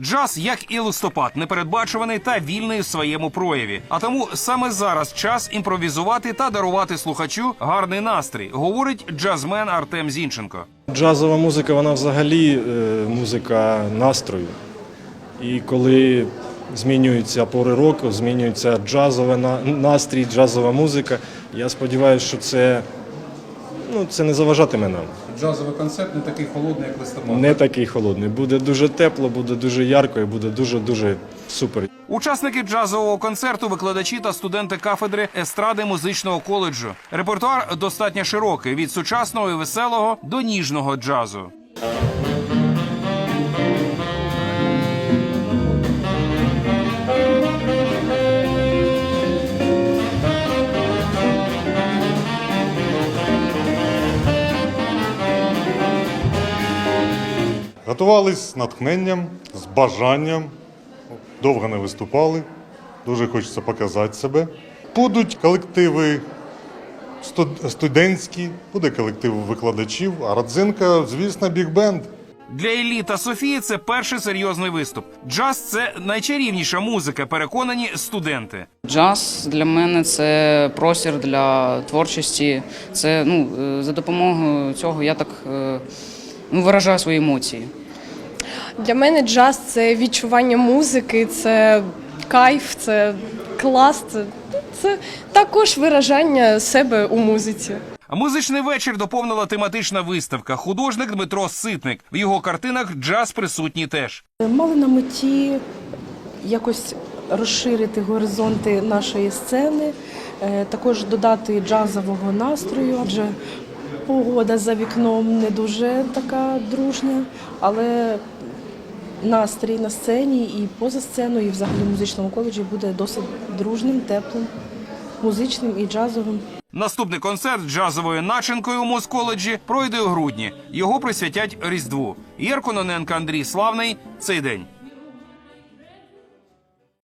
Джаз, як і листопад, непередбачуваний та вільний в своєму прояві. А тому саме зараз час імпровізувати та дарувати слухачу гарний настрій, говорить джазмен Артем Зінченко. Джазова музика, вона взагалі е, музика настрою. І коли змінюються пори року, змінюється джазовий на- настрій, джазова музика, я сподіваюся, що це, ну, це не заважатиме нам. Джазовий концерт не такий холодний, як листопад. Не такий холодний. Буде дуже тепло, буде дуже ярко і буде дуже-дуже супер. Учасники джазового концерту, викладачі та студенти кафедри естради музичного коледжу. Репертуар достатньо широкий від сучасного і веселого до ніжного джазу. Готувались з натхненням, з бажанням. Довго не виступали. Дуже хочеться показати себе. Будуть колективи студентські, буде колектив викладачів, а родзинка, звісно, бік-бенд. Для Іллі та Софії це перший серйозний виступ. Джаз це найчарівніша музика, переконані студенти. Джаз для мене це простір для творчості. Це ну е, за допомогою цього я так е, ну, виражаю свої емоції. Для мене джаз це відчування музики, це кайф, це клас, це, це також виражання себе у музиці. А Музичний вечір доповнила тематична виставка. Художник Дмитро Ситник. В його картинах джаз присутній теж. Мали на меті якось розширити горизонти нашої сцени, е, також додати джазового настрою, адже погода за вікном не дуже така дружня, але настрій на сцені і поза сценою, і взагалі в музичному коледжі буде досить дружним, теплим, музичним і джазовим. Наступний концерт джазовою начинкою у Москоледжі пройде у грудні. Його присвятять Різдву. Єр Кононенко, Андрій Славний. Цей день.